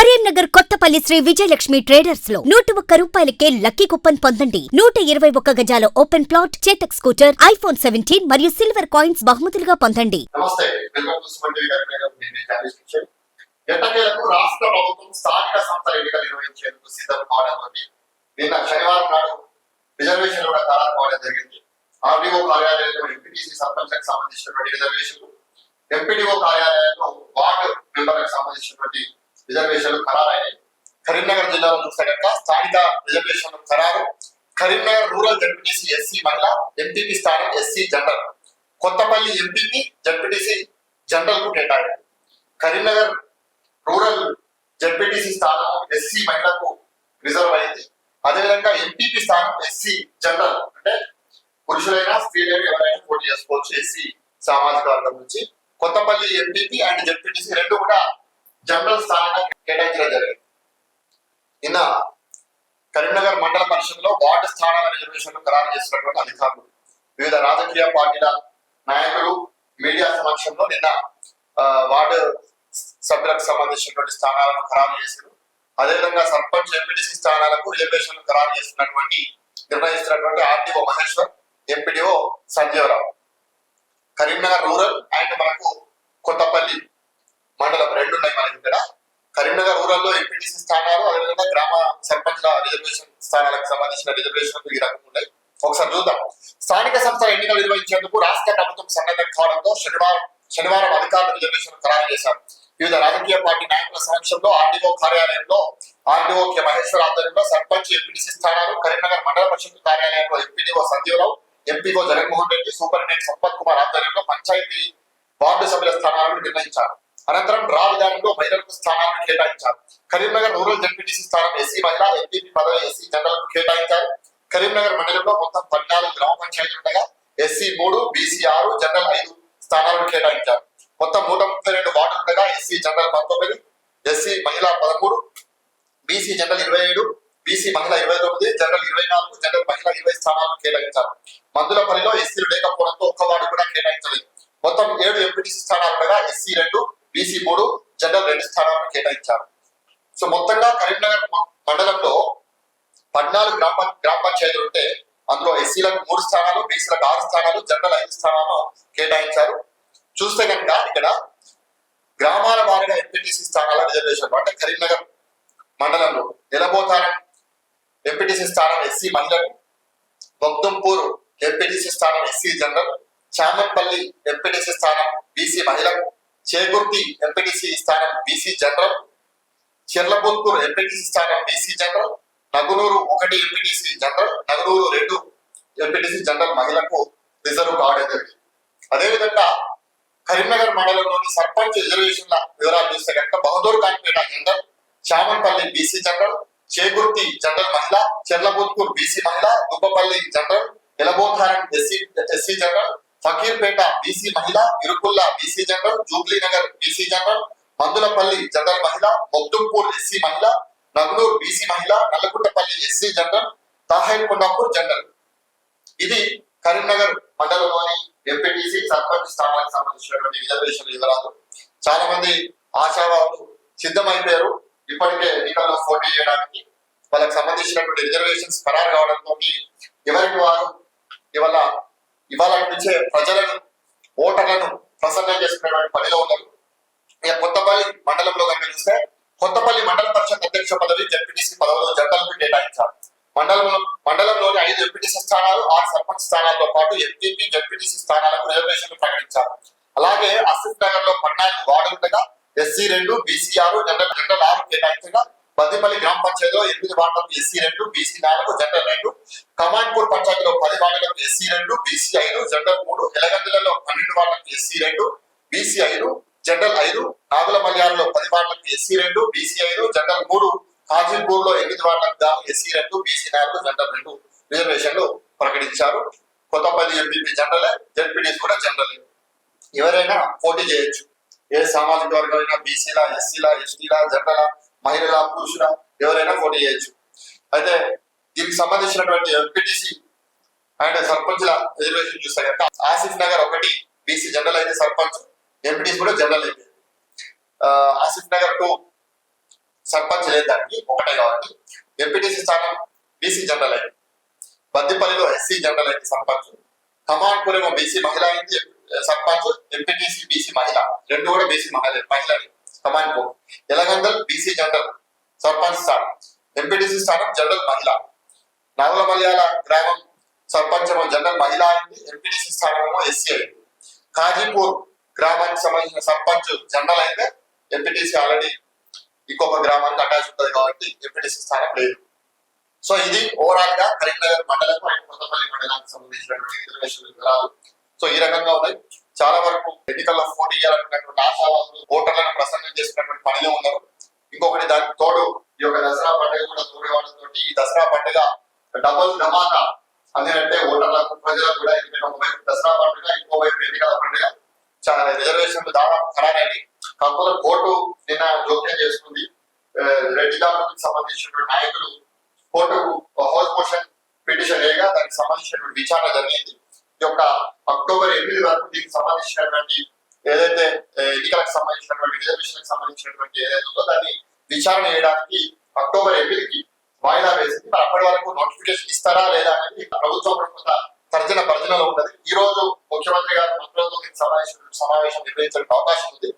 కరీంనగర్ కొత్తపల్లి శ్రీ విజయలక్ష్మి ట్రేడర్స్లో నూట ఒక్క రూపాయలకే లక్కీ కుప్పన్ పొందండి. నూట ఇరవై ఒక్క గజాల open plot Chetak scooter iPhone seventeen మరియు సిల్వర్ కాయిన్స్ బహుమతులుగా పొందండి. ఎట్టకేలకు రాష్ట్ర ప్రభుత్వం స్థానిక సంస్థల ఎన్నికలు నిర్వహించేందుకు సిద్ధం కావడంతో నిన్న శనివారం నాడు రిజర్వేషన్ కూడా ఖరారు జరిగింది. ఆర్డీఓ కార్యాలయంలో ఎంపీటీసీ సర్పంచ్లకు సంబంధించినటువంటి రిజర్వేషన్లు ఎంపీడీఓ కార్యాలయంలో వార్డు మెంబర్లకు సంబంధించినటువంటి రిజర్వేషన్లు ఖరారైనాయి కరీంనగర్ జిల్లాలో చూస్తే కనుక స్థానిక రిజర్వేషన్లు ఖరారు. కరీంనగర్ రూరల్ జడ్పీటీసీ ఎస్సీ మహిళ ఎంపీపీ స్థానం SC general. Kothapalli MPP ZPTC జనరల్కు కేటాయింపు. కరీంనగర్ రూరల్ జడ్పీటీసీ స్థానం ఎస్సీ మహిళకు రిజర్వ్ అయింది. అదేవిధంగా ఎంపీపీ స్థానం ఎస్సీ జనరల్. అంటే పురుషులైనా స్త్రీలైనా ఎవరైనా పోటీ చేసుకోవచ్చు ఎస్సీ సామాజిక వర్గం నుంచి. కొత్తపల్లి ఎంపీపీ అండ్ జడ్పీటీసీ రెండు కూడా జనరల్ స్థానంగా కేటాయించడం జరిగింది. నిన్న కరీంనగర్ మండల పరిషత్లో వార్డు స్థానాల రిజర్వేషన్లు ఖరారు చేసినటువంటి అధికారులు వివిధ రాజకీయ పార్టీల నాయకులు మీడియా సమక్షంలో నిన్న వార్డు సభ్యులకు సంబంధించినటువంటి స్థానాలను ఖరారు చేశారు. అదేవిధంగా సర్పంచ్ ఎంపీటీసీ స్థానాలకు రిజర్వేషన్లు ఖరారు చేస్తున్నటువంటి నిర్ణయిస్తున్నటువంటి RTO Maheshwar MPDO Sanjeeva Rao. Karimnagar rural and మనకు కొత్తపల్లి మండలం రెండు ఉన్నాయి మనకి ఇక్కడ కరీంనగర్ ఎంపీటీసీ స్థానాలు అదేవిధంగా గ్రామ సర్పంచ్ల రిజర్వేషన్ స్థానాలకు సంబంధించిన రిజర్వేషన్లు ఈ రకంగా ఉన్నాయి. ఒకసారి చూద్దాం. స్థానిక సంస్థల ఎన్నికలు నిర్వహించేందుకు రాష్ట్ర ప్రభుత్వం సన్నద్ధం కావడంతో శనివారం శనివారం అధికారులు రిజర్వేషన్ ఖరారు చేశారు. వివిధ రాజకీయ పార్టీ నాయకుల సమక్షంలో ఆర్డీఓ కార్యాలయంలో ఆర్డీఓ కె. మహేశ్వర్ ఆధ్వర్యంలో సర్పంచ్ ఎంపీటీసీ స్థానాలు కరీంనగర్ మండల పరిషత్ కార్యాలయంలో MPDO Sanjeeva Rao MPO Jaganmohan Reddy superintendent Sampath Kumar ఆధ్వర్యంలో పంచాయతీ వార్డు సభ్యుల స్థానాలను నిర్ణయించారు. అనంతరం డ్రా విధానంలో మహిళలకు స్థానాలను కేటాయించారు. కరీంనగర్ రూరల్ జడ్పీటీసీ స్థానం ఎస్సీ మహిళ ఎంపీపీ పదవి ఎస్సీ జనరల్ కేటాయించారు. కరీంనగర్ మండలంలో మొత్తం పద్నాలుగు గ్రామ పంచాయతీలు ఉండగా ఎస్సీ మూడు బీసీ ఆరు జనరల్ ఐదు స్థానాలను కేటాయించారు. మొత్తం నూట ముప్పై రెండు వార్డులు ఉండగా ఎస్సీ జనరల్ పంతొమ్మిది ఎస్సీ మహిళ పదమూడు బీసీ జనరల్ ఇరవై ఏడు బీసీ మహిళ ఇరవై తొమ్మిది జనరల్ ఇరవై నాలుగు జనరల్ మహిళ ఇరవై స్థానాలను కేటాయించారు. మందులపల్లిలో ఎస్సీలు లేకపోవడంతో ఒక్క వార్డు కూడా కేటాయించలేదు. మొత్తం ఏడు ఎంపీటీసీ స్థానాలు ఉండగా ఎస్సీ రెండు బీసీ మూడు జనరల్ రెండు స్థానాలను కేటాయించారు. సో మొత్తంగా కరీంనగర్ మండలంలో పద్నాలుగు గ్రామ గ్రామ పంచాయతీలు ఉంటే అందులో ఎస్సీలకు మూడు స్థానాలు బీసీలకు ఆరు స్థానాలు జనరల్ ఐదు స్థానాలను కేటాయించారు. చూస్తే కనుక ఇక్కడ గ్రామాల వారిగా ఎంపీటీసీ స్థానాల రిజర్వేషన్ అంటే కరీంనగర్ మండలంలో నిలబోతారం ఎంపీటీసీ స్థానం ఎస్సీ మహిళలు బొగ్దంపూర్ ఎంపీటీసీ స్థానం ఎస్సీ జనరల్ చామన్పల్లి ఎంపీటీసీ స్థానం బీసీ మహిళకు చేగుర్తి ఎంపీటీసీ స్థానం బీసీ జనరల్ చిర్లబొత్తూరు ఎంపీటీసీ స్థానం బీసీ జనరల్ నగునూరు ఒకటి ఎంపీటీసీ జనరల్ నగునూరు రెండు ఎంపీటీసీ జనరల్ మహిళకు రిజర్వ్ కావడం జరిగింది అదేవిధంగా కరీంనగర్ మండలంలోని సర్పంచ్ రిజర్వేషన్ల వివరాలు చూస్తే కనుక Bahadur Khanpet general Chamanpalli BC general Chegurthi general మహిళ చెర్లబోత్పూర్ బీసీ మహిళ Dubbapalli general Elabotharam SC SC general Fakirpet BC మహిళ Irukulla BC general Jubilee Nagar BC general Mandulapalli general మహిళ మొగ్దుంపూర్ ఎస్సీ మహిళ నగనూర్ బీసీ మహిళ Nallaguttapalli SC general Taher Kondapur general. ఇది కరీంనగర్ మండలంలోని MPTC sarpanch స్థానానికి సంబంధించినటువంటి రిజర్వేషన్ వివరాలు చాలా మంది ఆశావాదులు సిద్ధమైపోయారు. ఇప్పటికే ఎన్నికల్లో పోటీ చేయడానికి వాళ్ళకి సంబంధించినటువంటి రిజర్వేషన్స్ ఖరారు కావడంతో ఎవరికి వారు ఇవాళ ఇవాళ నుంచే ప్రజలను ఓటర్లను ప్రసన్నం చేసుకునేటువంటి పనిలో ఉన్నారు. ఇక కొత్తపల్లి మండలంలో కనుక చూస్తే కొత్తపల్లి మండల పరిషత్ అధ్యక్ష పదవి జడ్పీటీసీ పదవులు జనరల్కు కేటాయించారు. మండలంలో మండలంలోని ఐదు ఎంపీటీసీ స్థానాలు ఆరు సర్పంచ్ స్థానాలతో పాటు ఎంపీపీ జడ్పీటీసీ స్థానాలకు రిజర్వేషన్లు ప్రకటించారు. అలాగే అసిఫ్ నగర్లో పద్నాలుగు వార్డులు ఉండగా ఎస్సీ రెండు బీసీ ఆరు జనరల్ జనరల్ ఆరు కేటాయించగా బద్దిపల్లి గ్రామ పంచాయతీలో ఎనిమిది వార్డులకు ఎస్సీ రెండు బీసీ నాలుగు జనరల్ రెండు కమాన్పూర్ పంచాయతీలో బీసీ ఐదు జనరల్ మూడు ఎలగందులలో పన్నెండు వార్డులకు ఎస్సీ రెండు బీసీ ఐదు జనరల్ ఐదు నాగుల మలయాళంలో పది వార్డులకు ఎస్సీ రెండు బీసీ ఐదు జనరల్ మూడు హాజీపూర్లో ఎనిమిది వార్డులకు గాను ఎస్సీ రెండు బీసీ నాలుగు జనరల్ రెండు రిజర్వేషన్లు ప్రకటించారు. కొత్తపల్లి ఎంపీపీ జనరల్ జడ్పీటీసీ కూడా జనరల్. ఎవరైనా పోటీ చేయొచ్చు. ఏ సామాజిక వర్గం అయినా బీసీలా ఎస్సీలా ఎస్టీలా జనరల్ మహిళల పురుషుల ఎవరైనా పోటీ చేయొచ్చు. అయితే దీనికి సంబంధించినటువంటి ఎంపీటీసీ అండ్ సర్పంచ్ల రిజర్వేషన్ చూస్తే కనుక ఆసిఫ్ నగర్ ఒకటి బీసీ జనరల్ అయితే సర్పంచ్ ఎంపీటీస్ కూడా జనరల్ అయితే ఆసిఫ్ నగర్ టూ సర్పంచ్ లేదు దానికి ఒకటే కాబట్టి ఎంపీటీసీ స్థానం బీసీ జనరల్ అయింది బద్దిపల్లిలో ఎస్సీ జనరల్ అయింది సర్పంచ్. కమాన్పూరేమో బీసీ మహిళ అయింది సర్పంచ్ ఎంపీటీసీ బీసీ మహిళ. రెండు కూడా బీసీ మహిళ మహిళ కమాన్పూర్. ఎలగందల్ బీసీ జనరల్ సర్పంచ్ స్థానం ఎంపీటీసీ స్థానం జనరల్ మహిళ. నవల మలయాళ గ్రామం సర్పంచ్ జనరల్ మహిళ అయింది ఎంపీటీసీ స్థానం ఎస్సీ అయింది కాజీపూర్ గ్రామానికి సంబంధించిన సర్పంచ్ జనరల్ అయితే ఎంపీటీసీ ఆల్రెడీ ఇంకొక గ్రామానికి అటాచ్ ఉంటుంది కాబట్టి ఎంపీటీసీ స్థానం లేదు. సో ఇది ఓవరాల్గా కరీంనగర్ మండలం అండ్ కొత్తపల్లి మండలానికి సంబంధించినటువంటి రిజర్వేషన్ వివరాలు. సో ఈ రకంగా ఉన్నాయి. చాలా వరకు ఎన్నికల్లో పోటీ చేయాలనుకున్నటువంటి ఆశావాదులు ఓటర్లను ప్రసన్నం చేసినటువంటి పనిలో ఉన్నారు. ఇంకొకటి దానికి తోడు ఈ యొక్క దసరా పండుగ కూడా తోడేవాళ్ళతో ఈ దసరా పండుగ డబుల్ ధమాకా అందుకంటే ఓటర్లకు ప్రజలకు కూడా ఒకవైపు దసరా పండుగ ఇంకోవైపు ఎన్నికల పండుగ. చాలా రిజర్వేషన్లు దాదాపు ఖరారైనవి కాకపోతే కోర్టు నిన్న జోక్యం చేసుకుంది. రెడ్ రెడ్డి దాడులకు సంబంధించినటువంటి నాయకులు కోర్టుకు హౌస్ మోషన్ పిటిషన్ వేయగా దానికి సంబంధించినటువంటి విచారణ జరిగింది. ఈ యొక్క అక్టోబర్ ఎనిమిది వరకు దీనికి సంబంధించినటువంటి ఏదైతే ఎన్నికలకు సంబంధించినటువంటి రిజర్వేషన్ సంబంధించినటువంటి ఏదైతే ఉందో దాన్ని విచారణ చేయడానికి అక్టోబర్ ఎనిమిదికి వాయిదా వేసింది. మరి అప్పటి వరకు నోటిఫికేషన్ ఇస్తారా లేదా అనేది ప్రభుత్వం కొంత తర్జన భర్జనలో ఉన్నది. ఈ రోజు ముఖ్యమంత్రి గారు మంత్రులతో సమావేశం సమావేశం నిర్వహించడానికి అవకాశం ఉంది.